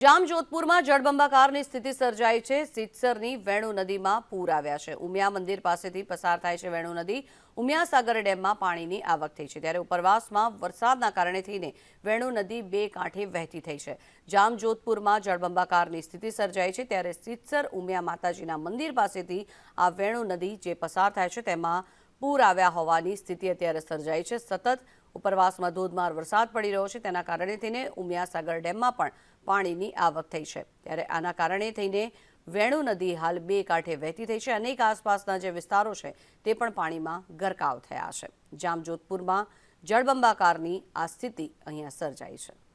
જામજોધપુરમાં જળબંબાકારની સ્થિતિ સર્જાઈ છે. સિત્સરની વેણુ નદીમાં પૂર આવ્યા છે. ઉમિયા મંદિર પાસેથી પસાર થાય છે વેણુ નદી. ઉમિયા સાગર ડેમમાં પાણીની આવક થઈ છે. ત્યારે ઉપરવાસમાં વરસાદના કારણે થઈને વેણુ નદી બે કાંઠે વહેતી થઈ છે. જામજોધપુરમાં જળબંબાકારની સ્થિતિ સર્જાઈ છે. ત્યારે સિત્સર ઉમિયા માતાજીના મંદિર પાસેથી આ વેણુ નદી જે પસાર થાય છે, તેમાં પૂર આવ્યા હોવાની સ્થિતિ અત્યારે સર્જાઈ છે. સતત ઉપરવાસમાં ધોધમાર વરસાદ પડી રહ્યો છે. તેના કારણે થઈને ઉમિયાસાગર ડેમમાં પણ પાણીની આવક થઈ છે. ત્યારે આના કારણે થઈને વેણુ નદી હાલ બે કાંઠે વહેતી થઈ છે. અનેક આસપાસના જે વિસ્તારો છે તે પણ પાણીમાં ગરકાવ થયા છે. જામજોધપુરમાં જળબંબાકારની આ સ્થિતિ અહીંયા સર્જાઈ છે.